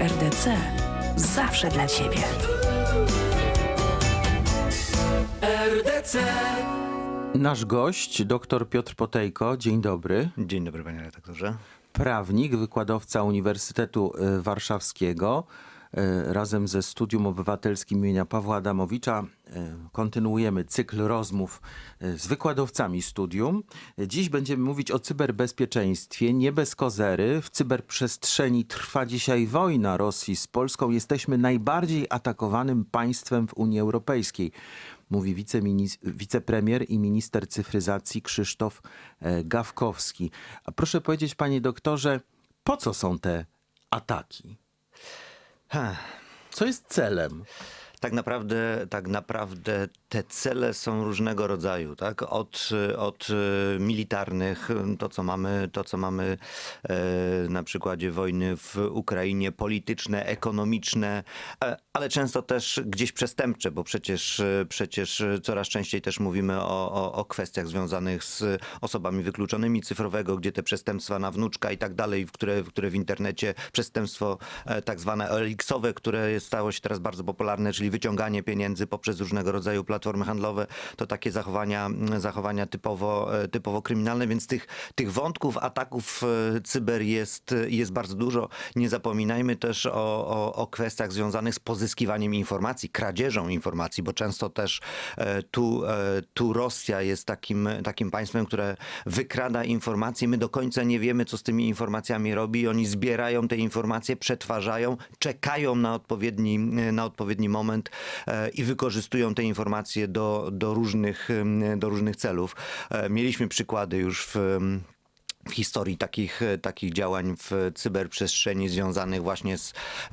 RDC. Zawsze dla Ciebie. RDC. Nasz gość, dr Piotr Potejko, dzień dobry. Dzień dobry panie redaktorze. Prawnik, wykładowca Uniwersytetu y, Warszawskiego. Y, Razem ze Studium Obywatelskim imienia Pawła Adamowicza y, kontynuujemy cykl rozmów y, z wykładowcami studium. Dziś będziemy mówić o cyberbezpieczeństwie, nie bez kozery. W cyberprzestrzeni trwa dzisiaj wojna Rosji z Polską. Jesteśmy najbardziej atakowanym państwem w Unii Europejskiej mówi wicepremier i minister cyfryzacji Krzysztof e, Gawkowski. A proszę powiedzieć, panie doktorze, po co są te ataki? Co jest celem? Tak naprawdę, tak naprawdę te cele są różnego rodzaju, tak? Od, od e, militarnych, to co mamy, to co mamy e, na przykładzie wojny w Ukrainie, polityczne, ekonomiczne, e, ale często też gdzieś przestępcze, bo przecież, przecież coraz częściej też mówimy o, o, o kwestiach związanych z osobami wykluczonymi cyfrowego, gdzie te przestępstwa na wnuczka i tak dalej, które, które w internecie przestępstwo tak zwane OLX-owe, które stało się teraz bardzo popularne, czyli wyciąganie pieniędzy poprzez różnego rodzaju platformy handlowe, to takie zachowania, zachowania typowo, e, typowo kryminalne, więc tych, tych wątków, ataków e, cyber jest, jest bardzo dużo. Nie zapominajmy też o, o, o kwestiach związanych z pozyskiwaniem informacji, kradzieżą informacji, bo często też e, tu, tu Rosja jest takim, takim państwem, które wykrada informacje. My do końca nie wiemy, co z tymi informacjami robi. Oni zbierają te informacje, przetwarzają, czekają na odpowiedni, na odpowiedni moment e, i wykorzystują te informacje do, do, różnych, do różnych celów. E, Mieliśmy przykłady już w w historii takich, e, takich działań w cyberprzestrzeni związanych właśnie z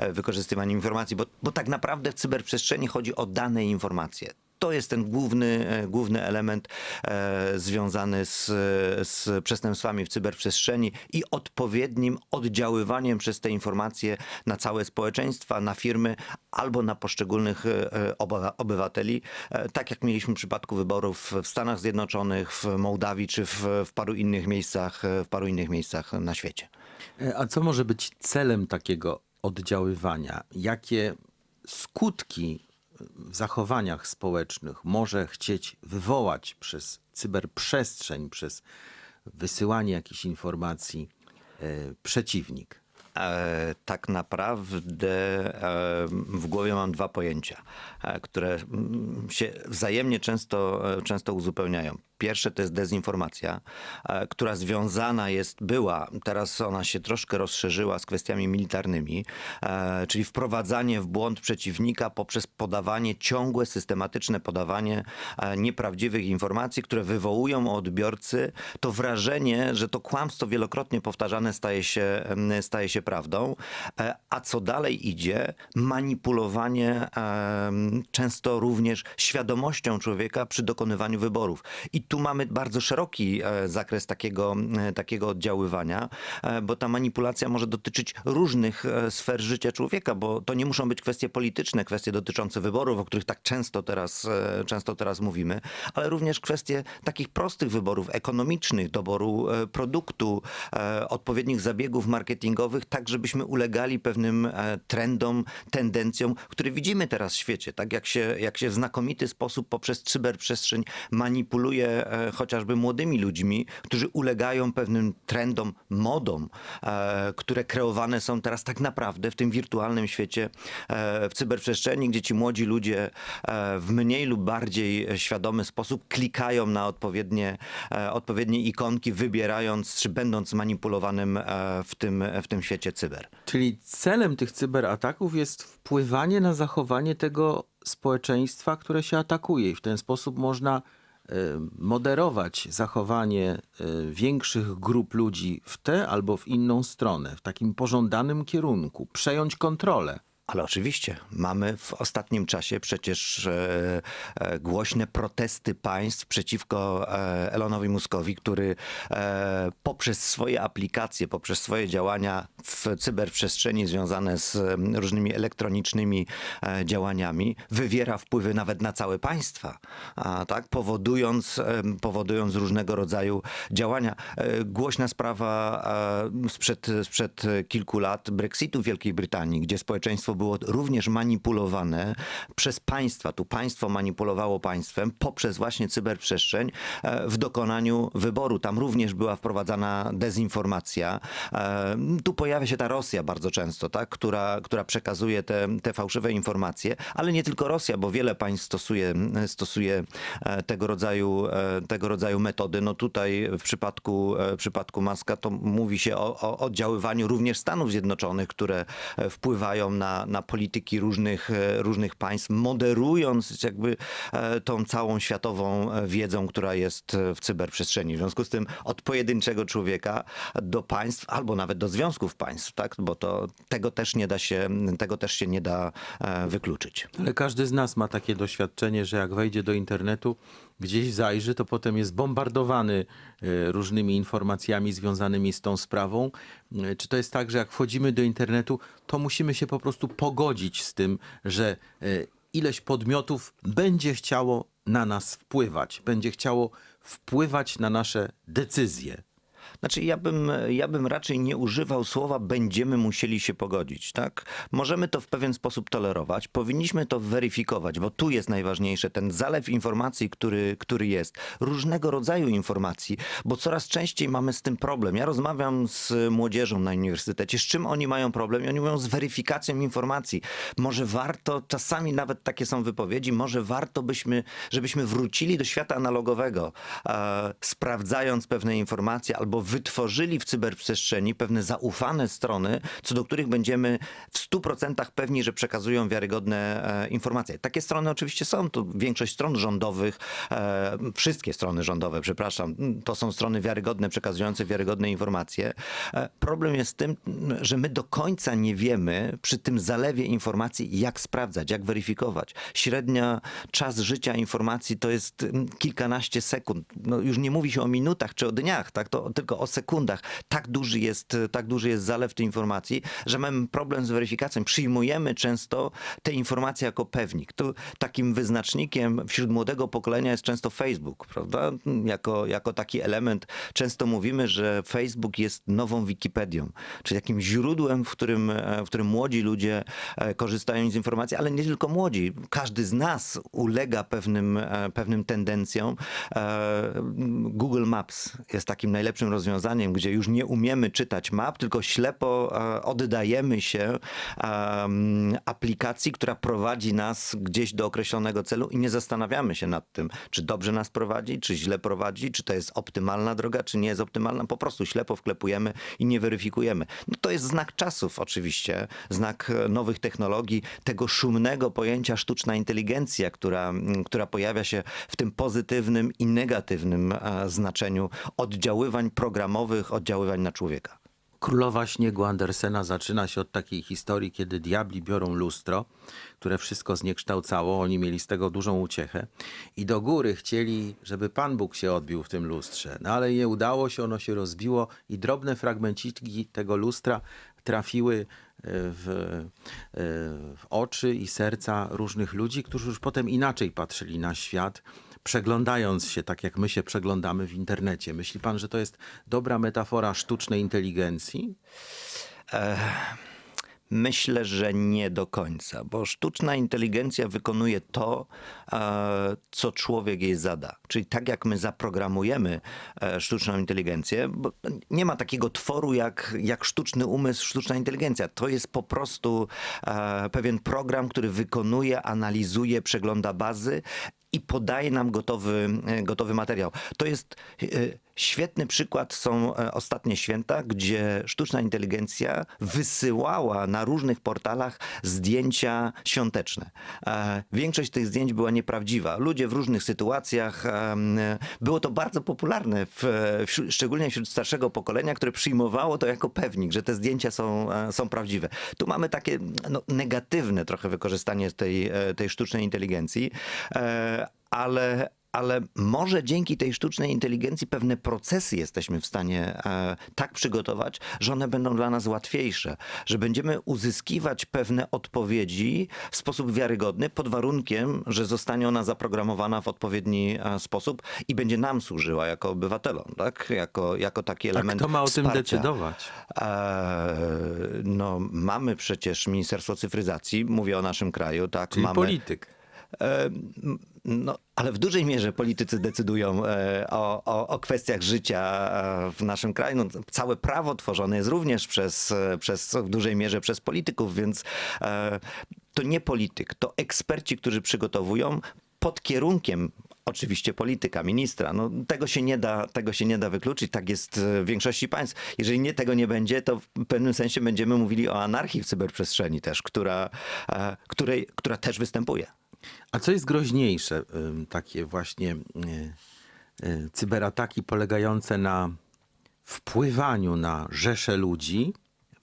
wykorzystywaniem informacji, bo, bo tak naprawdę w cyberprzestrzeni chodzi o dane i informacje. To jest ten główny, e, główny element e, związany z, z przestępstwami w cyberprzestrzeni i odpowiednim oddziaływaniem przez te informacje na całe społeczeństwa, na firmy albo na poszczególnych e, obywa- obywateli. Tak jak mieliśmy w przypadku wyborów w Stanach Zjednoczonych, w Mołdawii czy w, w paru innych miejscach, w paru innych miejscach na świecie. A co może być celem takiego oddziaływania? Jakie skutki w zachowaniach społecznych może chcieć wywołać przez cyberprzestrzeń, przez wysyłanie jakichś informacji e, przeciwnik? E, tak naprawdę e, w głowie mam dwa pojęcia, e, które mm, się wzajemnie często, e, często uzupełniają. Pierwsze to jest dezinformacja, e, która związana jest, była, teraz ona się troszkę rozszerzyła z kwestiami militarnymi, e, czyli wprowadzanie w błąd przeciwnika poprzez podawanie, ciągłe, systematyczne podawanie e, nieprawdziwych informacji, które wywołują u odbiorcy to wrażenie, że to kłamstwo wielokrotnie powtarzane staje się, staje się prawdą. A co dalej idzie, manipulowanie często również świadomością człowieka przy dokonywaniu wyborów. I tu mamy bardzo szeroki e, zakres takiego, e, takiego oddziaływania, e, bo ta manipulacja może dotyczyć różnych sfer życia człowieka, bo to nie muszą być kwestie polityczne, kwestie dotyczące wyborów, o których tak często teraz, często teraz mówimy, ale również kwestie takich prostych wyborów ekonomicznych, doboru produktu, odpowiednich zabiegów marketingowych, tak żebyśmy ulegali pewnym trendom, tendencjom, które widzimy teraz w świecie, tak jak się, jak się w znakomity sposób poprzez cyberprzestrzeń manipuluje e, chociażby młodymi ludźmi, którzy ulegają pewnym trendom, modom, e, które kreowane są teraz tak naprawdę w tym wirtualnym świecie, e, w cyberprzestrzeni, gdzie ci młodzi ludzie w mniej lub bardziej świadomy sposób klikają na odpowiednie, odpowiednie ikonki, wybierając czy będąc manipulowanym w tym, w tym świecie cyber. Czyli celem tych cyberataków jest wpływanie na zachowanie tego społeczeństwa, które się atakuje. I w ten sposób można moderować zachowanie e, większych grup ludzi w tę albo w inną stronę, w takim pożądanym kierunku, przejąć kontrolę. Ale oczywiście mamy w ostatnim czasie przecież e, e, głośne protesty państw przeciwko e, Elonowi Muskowi, który e, poprzez swoje aplikacje, poprzez swoje działania w cyberprzestrzeni związane z różnymi elektronicznymi e, działaniami wywiera wpływy nawet na całe państwa, a, tak? powodując, em, powodując różnego rodzaju działania. E, Głośna sprawa e, sprzed, sprzed kilku lat Brexitu w Wielkiej Brytanii, gdzie społeczeństwo było również manipulowane przez państwa. Tu państwo manipulowało państwem poprzez właśnie cyberprzestrzeń e, w dokonaniu wyboru. Tam również była wprowadzana dezinformacja. E, Tu pojawia się ta Rosja bardzo często, tak? która, która przekazuje te, te fałszywe informacje, ale nie tylko Rosja, bo wiele państw stosuje, stosuje e, tego rodzaju, tego rodzaju metody. No tutaj w przypadku, w przypadku Maska to mówi się o, o oddziaływaniu również Stanów Zjednoczonych, które wpływają na, na polityki różnych, e, różnych państw, moderując jakby e, tą całą światową e, wiedzą, która jest w cyberprzestrzeni. W związku z tym od pojedynczego człowieka do państw, albo nawet do związków państw, tak? bo to, tego, też nie da się, tego też się nie da wykluczyć. Ale każdy z nas ma takie doświadczenie, że jak wejdzie do internetu, gdzieś zajrzy, to potem jest bombardowany e, różnymi informacjami związanymi z tą sprawą. E, Czy to jest tak, że jak wchodzimy do internetu, to musimy się po prostu pogodzić z tym, że e, ileś podmiotów będzie chciało na nas wpływać, będzie chciało wpływać na nasze decyzje. Znaczy, ja bym, ja bym raczej nie używał słowa będziemy musieli się pogodzić, tak? Możemy to w pewien sposób tolerować, powinniśmy to weryfikować, bo tu jest najważniejsze, ten zalew informacji, który, który jest. Różnego rodzaju informacji, bo coraz częściej mamy z tym problem. Ja rozmawiam z młodzieżą na uniwersytecie, z czym oni mają problem i oni mówią z weryfikacją informacji. Może warto, czasami nawet takie są wypowiedzi, może warto byśmy, żebyśmy wrócili do świata analogowego, e, sprawdzając pewne informacje albo wytworzyli w cyberprzestrzeni pewne zaufane strony, co do których będziemy w 100% pewni, że przekazują wiarygodne e, informacje. Takie strony oczywiście są, to większość stron rządowych, e, wszystkie strony rządowe, przepraszam, to są strony wiarygodne, przekazujące wiarygodne informacje. E, problem jest w tym, że my do końca nie wiemy przy tym zalewie informacji, jak sprawdzać, jak weryfikować. Średnia czas życia informacji to jest mm, kilkanaście sekund. No, już nie mówi się o minutach czy o dniach, tak? to tylko o sekundach. Tak duży jest, tak duży jest zalew tej informacji, że mamy problem z weryfikacją. Przyjmujemy często te informacje jako pewnik. Tu takim wyznacznikiem wśród młodego pokolenia jest często Facebook, prawda? Jako, jako taki element. Często mówimy, że Facebook jest nową Wikipedią, czyli takim źródłem, w którym, w którym młodzi ludzie e, korzystają z informacji, ale nie tylko młodzi. Każdy z nas ulega pewnym, e, pewnym tendencjom. E, Google Maps jest takim najlepszym rozwiązaniem, gdzie już nie umiemy czytać map, tylko ślepo e, oddajemy się em, aplikacji, która prowadzi nas gdzieś do określonego celu i nie zastanawiamy się nad tym, czy dobrze nas prowadzi, czy źle prowadzi, czy to jest optymalna droga, czy nie jest optymalna. Po prostu ślepo wklepujemy i nie weryfikujemy. No to jest znak czasów oczywiście, znak e, nowych technologii, tego szumnego pojęcia sztuczna inteligencja, która, która pojawia się w tym pozytywnym i negatywnym e, znaczeniu oddziaływań programowych, oddziaływań na człowieka. Królowa Śniegu Andersena zaczyna się od takiej historii, kiedy diabli biorą lustro, które wszystko zniekształcało. Oni mieli z tego dużą uciechę i do góry chcieli, żeby Pan Bóg się odbił w tym lustrze. No ale nie udało się, ono się rozbiło i drobne fragmenciki tego lustra trafiły e, w, e, w oczy i serca różnych ludzi, którzy już potem inaczej patrzyli na świat, przeglądając się tak, jak my się przeglądamy w internecie. Myśli pan, że to jest dobra metafora sztucznej inteligencji? Myślę, że nie do końca, bo sztuczna inteligencja wykonuje to, e, co człowiek jej zada. Czyli tak jak my zaprogramujemy e, sztuczną inteligencję, bo nie ma takiego tworu jak, jak sztuczny umysł, sztuczna inteligencja. To jest po prostu e, pewien program, który wykonuje, analizuje, przegląda bazy i podaje nam gotowy, e, gotowy materiał. To jest e, Świetny przykład są e, ostatnie święta, gdzie sztuczna inteligencja wysyłała na różnych portalach zdjęcia świąteczne. E, Większość tych zdjęć była nieprawdziwa. Ludzie w różnych sytuacjach. em, Było to bardzo popularne, w, szczególnie wśród starszego pokolenia, które przyjmowało to jako pewnik, że te zdjęcia są, e, są prawdziwe. Tu mamy takie no, negatywne trochę wykorzystanie tej, e, tej sztucznej inteligencji, e, ale, ale może dzięki tej sztucznej inteligencji pewne procesy jesteśmy w stanie e, tak przygotować, że one będą dla nas łatwiejsze, że będziemy uzyskiwać pewne odpowiedzi w sposób wiarygodny, pod warunkiem, że zostanie ona zaprogramowana w odpowiedni e, sposób i będzie nam służyła jako obywatelom, tak? jako, jako taki A element kto ma o tym wsparcia. decydować? E, no, mamy przecież Ministerstwo Cyfryzacji, mówię o naszym kraju, tak? Czyli mamy, polityk. No, ale w dużej mierze politycy decydują e, o, o, o kwestiach życia e, w naszym kraju. No, całe prawo tworzone jest również przez, e, przez, w dużej mierze przez polityków, więc to nie polityk, to eksperci, którzy przygotowują pod kierunkiem oczywiście polityka, ministra. No, tego, się nie da, tego się nie da wykluczyć. Tak jest w większości państw. Jeżeli nie, tego nie będzie, to w pewnym sensie będziemy mówili o anarchii w cyberprzestrzeni też, która, której, która też występuje. A co jest groźniejsze? Takie właśnie y, y, cyberataki polegające na wpływaniu na rzesze ludzi,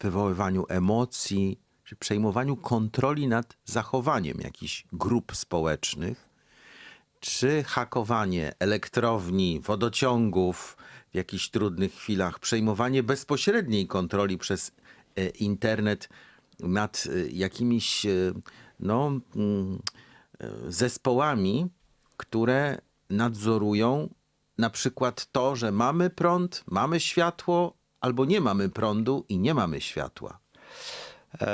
wywoływaniu emocji, czy przejmowaniu kontroli nad zachowaniem jakichś grup społecznych, czy hakowanie elektrowni, wodociągów w jakichś trudnych chwilach, przejmowanie bezpośredniej kontroli przez e, internet nad e, jakimiś no, mm, zespołami, które nadzorują na przykład to, że mamy prąd, mamy światło, albo nie mamy prądu i nie mamy światła. E,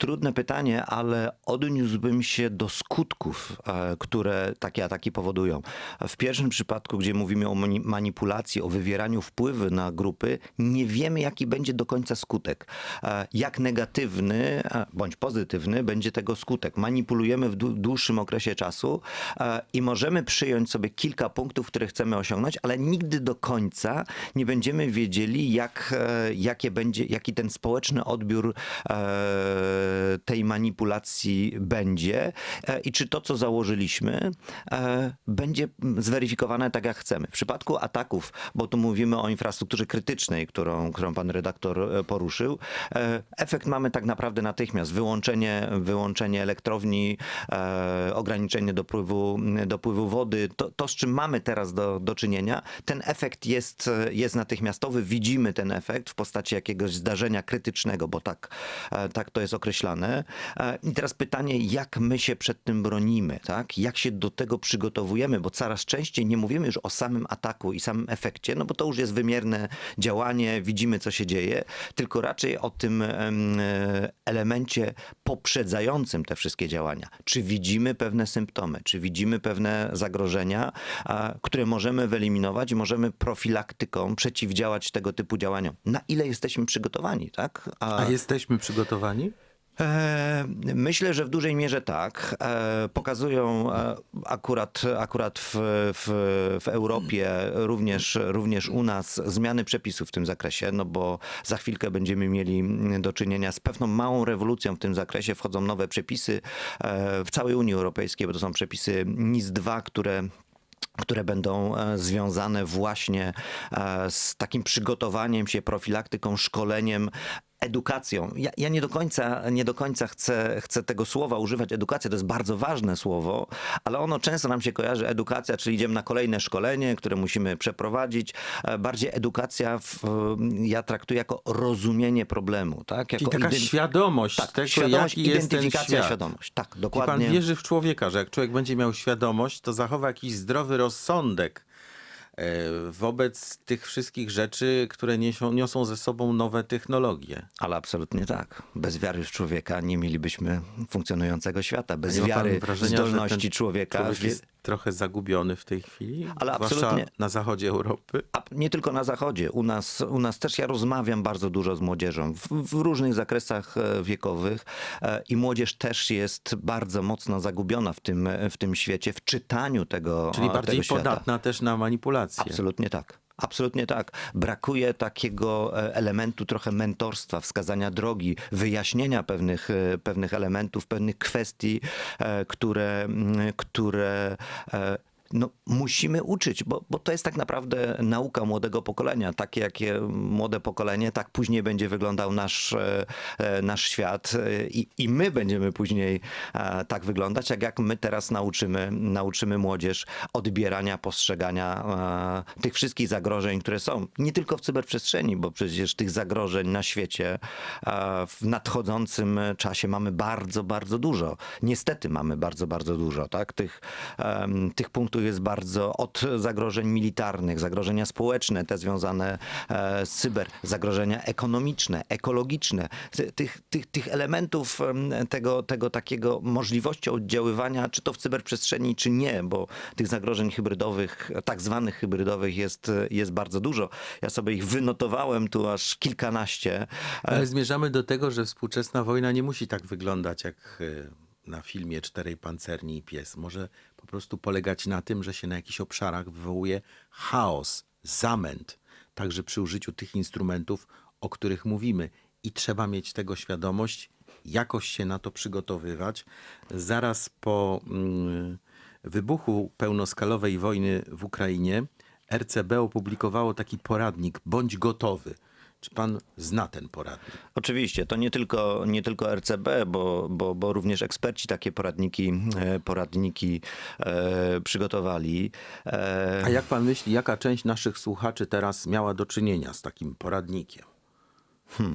trudne pytanie, ale odniósłbym się do skutków, e, które takie ataki powodują. W pierwszym przypadku, gdzie mówimy o mani- manipulacji, o wywieraniu wpływu na grupy, nie wiemy, jaki będzie do końca skutek. E, jak negatywny e, bądź pozytywny będzie tego skutek. Manipulujemy w dłu- dłuższym okresie czasu i możemy przyjąć sobie kilka punktów, które chcemy osiągnąć, ale nigdy do końca nie będziemy wiedzieli, jak, jakie będzie, jaki ten społeczny odbiór tej manipulacji będzie e, i czy to, co założyliśmy, e, będzie zweryfikowane tak, jak chcemy. W przypadku ataków, bo tu mówimy o infrastrukturze krytycznej, którą, którą pan redaktor e, poruszył, e, efekt mamy tak naprawdę natychmiast. Wyłączenie, wyłączenie elektrowni, e, ograniczenie dopływu, dopływu wody, to, to z czym mamy teraz do, do czynienia, ten efekt jest, e, jest natychmiastowy. Widzimy ten efekt w postaci jakiegoś zdarzenia krytycznego, bo tak, e, tak to jest E, I teraz pytanie, jak my się przed tym bronimy, tak? Jak się do tego przygotowujemy, bo coraz częściej nie mówimy już o samym ataku i samym efekcie, no bo to już jest wymierne działanie, widzimy co się dzieje, tylko raczej o tym em, elemencie poprzedzającym te wszystkie działania. Czy widzimy pewne symptomy, czy widzimy pewne zagrożenia, a, które możemy wyeliminować możemy profilaktyką przeciwdziałać tego typu działaniom. Na ile jesteśmy przygotowani, tak? A jesteśmy przygotowani? E, Myślę, że w dużej mierze tak. E, Pokazują e, akurat, akurat w, w, w Europie, również, również u nas, zmiany przepisów w tym zakresie, no bo za chwilkę będziemy mieli do czynienia z pewną małą rewolucją w tym zakresie. Wchodzą nowe przepisy w całej Unii Europejskiej, bo to są przepisy NIS-2, które które będą związane właśnie z takim przygotowaniem się, profilaktyką, szkoleniem, edukacją. Ja, ja nie do końca, nie do końca chcę, chcę tego słowa używać, edukacja to jest bardzo ważne słowo, ale ono często nam się kojarzy, edukacja, czyli idziemy na kolejne szkolenie, które musimy przeprowadzić. E, Bardziej edukacja, w, ja traktuję jako rozumienie problemu. Tak? Jako Czyli taka świadomość tak, tego, świadomość, jaki jest identyfikacja, świat. świadomość. Tak, I dokładnie. pan wierzy w człowieka, że jak człowiek będzie miał świadomość, to zachowa jakiś zdrowy rozsądek wobec tych wszystkich rzeczy, które niosą, niosą ze sobą nowe technologie. Ale absolutnie tak. Bez wiary w człowieka nie mielibyśmy funkcjonującego świata. Bez wiary wrażenia, zdolności człowieka. Człowiek jest trochę zagubiony w tej chwili, Ale absolutnie. na zachodzie Europy. A nie tylko na zachodzie. U nas, u nas też ja rozmawiam bardzo dużo z młodzieżą w, w różnych zakresach e, wiekowych e, i młodzież też jest bardzo mocno zagubiona w tym, w tym świecie, w czytaniu tego Czyli bardziej tego podatna też na manipulacje. Absolutnie tak. Absolutnie tak. Brakuje takiego e, elementu trochę mentorstwa, wskazania drogi, wyjaśnienia pewnych, e, pewnych elementów, pewnych kwestii, e, które, które no, musimy uczyć, bo, bo to jest tak naprawdę nauka młodego pokolenia. Takie, jakie młode pokolenie, tak później będzie wyglądał nasz, e, e, nasz świat e, i, i my będziemy później tak wyglądać, jak, jak my teraz nauczymy, nauczymy młodzież odbierania, postrzegania tych wszystkich zagrożeń, które są. Nie tylko w cyberprzestrzeni, bo przecież tych zagrożeń na świecie w nadchodzącym czasie mamy bardzo, bardzo dużo. Niestety mamy bardzo, bardzo dużo. Tak? Tych, tych punktów jest bardzo od zagrożeń militarnych, zagrożenia społeczne, te związane e, z cyber, zagrożenia ekonomiczne, ekologiczne. Ty- Tych, tych, tych elementów em, tego, tego takiego możliwości oddziaływania, czy to w cyberprzestrzeni, czy nie, bo tych zagrożeń hybrydowych, tak zwanych hybrydowych jest, jest bardzo dużo. Ja sobie ich wynotowałem tu aż kilkanaście. Ale zmierzamy do tego, że współczesna wojna nie musi tak wyglądać jak y, na filmie Czterej Pancerni i Pies. Może po prostu polegać na tym, że się na jakichś obszarach wywołuje chaos, zamęt, także przy użyciu tych instrumentów, o których mówimy. I trzeba mieć tego świadomość, jakoś się na to przygotowywać. Zaraz po mm, wybuchu pełnoskalowej wojny w Ukrainie RCB opublikowało taki poradnik Bądź gotowy. Czy pan zna ten poradnik? Oczywiście, to nie tylko, nie tylko RCB, bo, bo, bo również eksperci takie poradniki, e, poradniki e, przygotowali. E, A jak pan myśli, jaka część naszych słuchaczy teraz miała do czynienia z takim poradnikiem?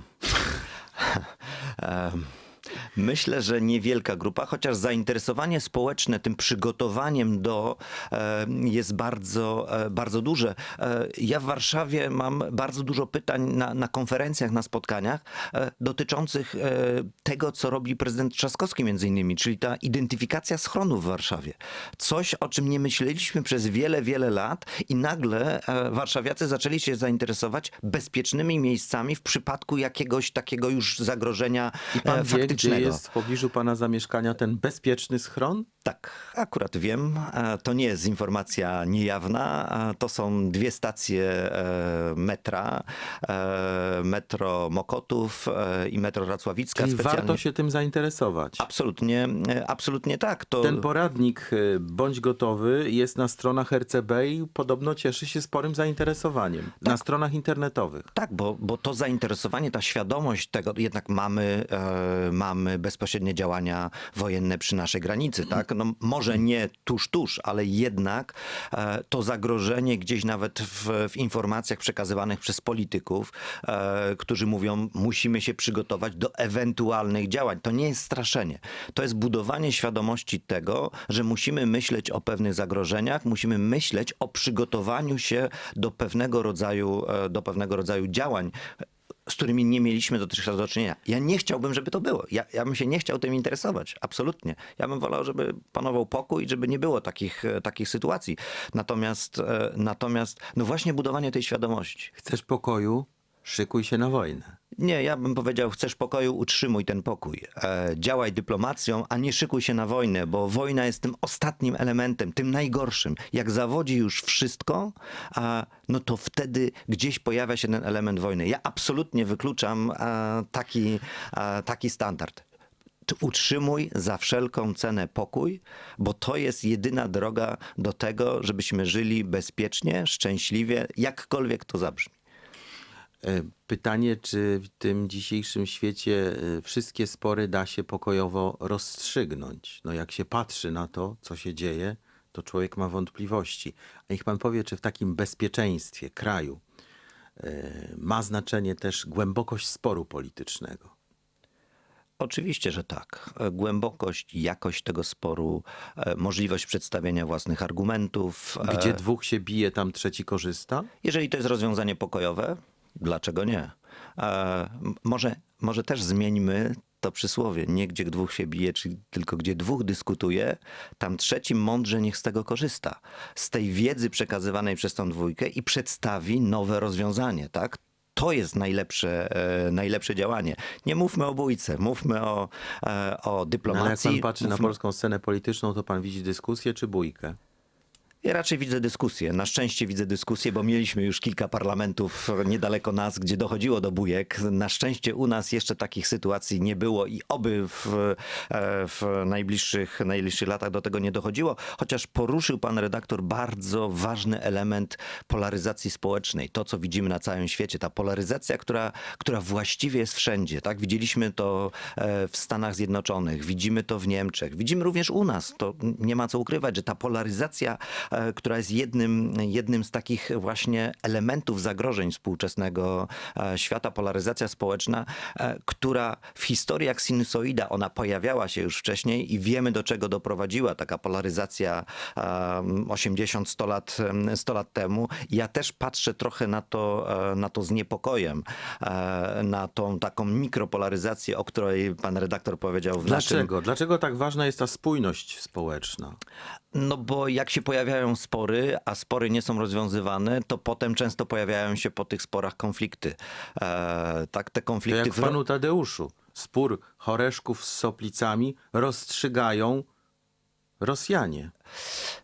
Myślę, że niewielka grupa, chociaż zainteresowanie społeczne tym przygotowaniem do e, jest bardzo, e, bardzo duże. E, ja w Warszawie mam bardzo dużo pytań na, na konferencjach, na spotkaniach e, dotyczących e, tego, co robi prezydent Trzaskowski między innymi, czyli ta identyfikacja schronów w Warszawie. Coś, o czym nie myśleliśmy przez wiele, wiele lat i nagle e, warszawiacy zaczęli się zainteresować bezpiecznymi miejscami w przypadku jakiegoś takiego już zagrożenia I pan e, wie, gdzie faktycznego. Jest w pobliżu pana zamieszkania ten bezpieczny schron? Tak, akurat wiem. E, To nie jest informacja niejawna. E, To są dwie stacje e, metra. Metro Mokotów i metro Racławicka. Czyli specjalnie. warto się tym zainteresować. Absolutnie, absolutnie tak. To... Ten poradnik Bądź gotowy jest na stronach RCB i podobno cieszy się sporym zainteresowaniem. Na stronach internetowych. Tak, bo, bo to zainteresowanie, ta świadomość tego, jednak mamy, mamy bezpośrednie działania wojenne przy naszej granicy, tak? No, może nie tuż, tuż, ale jednak e, to zagrożenie gdzieś nawet w, w informacjach przekazywanych przez polityków, e, którzy mówią, musimy się przygotować do ewentualnych działań. To nie jest straszenie. To jest budowanie świadomości tego, że musimy myśleć o pewnych zagrożeniach, musimy myśleć o przygotowaniu się do pewnego rodzaju, e, do pewnego rodzaju działań z którymi nie mieliśmy dotychczas do czynienia. Ja nie chciałbym, żeby to było. Ja, ja bym się nie chciał tym interesować. Absolutnie. Ja bym wolał, żeby panował pokój, żeby nie było takich, e, takich sytuacji. Natomiast, e, natomiast, no właśnie budowanie tej świadomości. Chcesz pokoju? Szykuj się na wojnę. Nie, ja bym powiedział, chcesz pokoju, utrzymuj ten pokój. E, działaj dyplomacją, a nie szykuj się na wojnę, bo wojna jest tym ostatnim elementem, tym najgorszym. Jak zawodzi już wszystko, a, no to wtedy gdzieś pojawia się ten element wojny. Ja absolutnie wykluczam a, taki, a, taki standard. Utrzymuj za wszelką cenę pokój, bo to jest jedyna droga do tego, żebyśmy żyli bezpiecznie, szczęśliwie, jakkolwiek to zabrzmi. E, Pytanie, czy w tym dzisiejszym świecie e, wszystkie spory da się pokojowo rozstrzygnąć? No jak się patrzy na to, co się dzieje, to człowiek ma wątpliwości. A niech pan powie, czy w takim bezpieczeństwie kraju e, ma znaczenie też głębokość sporu politycznego? Oczywiście, że tak. Głębokość, jakość tego sporu, możliwość przedstawienia własnych argumentów. Gdzie dwóch się bije, tam trzeci korzysta? Jeżeli to jest rozwiązanie pokojowe, dlaczego nie? E, może, może też zmieńmy to przysłowie. Nie gdzie dwóch się bije, czyli tylko gdzie dwóch dyskutuje, tam trzeci mądrze niech z tego korzysta. Z tej wiedzy przekazywanej przez tą dwójkę i przedstawi nowe rozwiązanie, tak? To jest najlepsze, e, najlepsze działanie. Nie mówmy o bójce, mówmy o, e, o No, ale jak dyplomacji. pan patrzy na mówmy- polską scenę polityczną, to pan widzi dyskusję czy bójkę? Ja raczej widzę dyskusję. Na szczęście widzę dyskusję, bo mieliśmy już kilka parlamentów niedaleko nas, gdzie dochodziło do bujek. Na szczęście u nas jeszcze takich sytuacji nie było i oby w, e, w najbliższych, najbliższych latach do tego nie dochodziło. Chociaż poruszył pan redaktor bardzo ważny element polaryzacji społecznej. To, co widzimy na całym świecie. Ta polaryzacja, która, która właściwie jest wszędzie. Tak? Widzieliśmy to e, w Stanach Zjednoczonych, widzimy to w Niemczech, widzimy również u nas. To nie ma co ukrywać, że ta polaryzacja, która jest jednym, jednym z takich właśnie elementów zagrożeń współczesnego e, świata, polaryzacja społeczna, e, która w historii jak sinusoida, ona pojawiała się już wcześniej i wiemy do czego doprowadziła taka polaryzacja e, 80-100 lat, em, 100 lat temu. Ja też patrzę trochę na to, e, na to z niepokojem, e, na tą taką mikropolaryzację, o której pan redaktor powiedział w naszym Dlaczego? Dlaczego tak ważna jest ta spójność społeczna? No bo jak się pojawiają spory, a spory nie są rozwiązywane, to potem często pojawiają się po tych sporach konflikty. E, tak, te To konflikty... jak w panu Tadeuszu. Spór Horeszków z Soplicami rozstrzygają Rosjanie.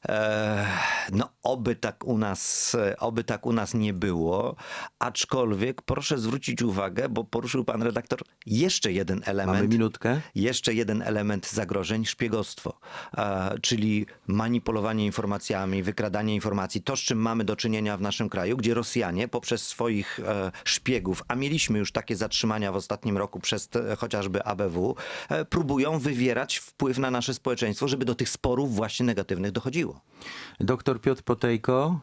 E, no, oby tak, u nas, oby tak u nas nie było, aczkolwiek proszę zwrócić uwagę, bo poruszył pan redaktor jeszcze jeden Mamy element. minutkę? Jeszcze jeden element zagrożeń szpiegostwo, e, czyli manipulowanie informacjami, wykradanie informacji. To, z czym mamy do czynienia w naszym kraju, gdzie Rosjanie poprzez swoich e, szpiegów, a mieliśmy już takie zatrzymania w ostatnim roku przez chociażby ABW, próbują wywierać wpływ na nasze społeczeństwo, żeby do tych sporów właśnie negatywnych dochodziło. Doktor Piotr Potejko,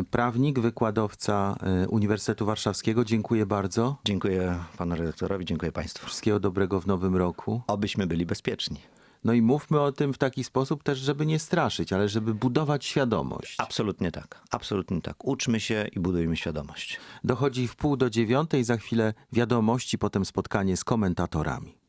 y, prawnik, wykładowca y, Uniwersytetu Warszawskiego. Dziękuję bardzo. Dziękuję panu redaktorowi, dziękuję państwu. Wszystkiego dobrego w nowym roku. Obyśmy byli bezpieczni. No i mówmy o tym w taki sposób też, żeby nie straszyć, ale żeby budować świadomość. Absolutnie tak, absolutnie tak. Uczmy się i budujmy świadomość. Dochodzi w pół do dziewiątej, za chwilę wiadomości, potem spotkanie z komentatorami.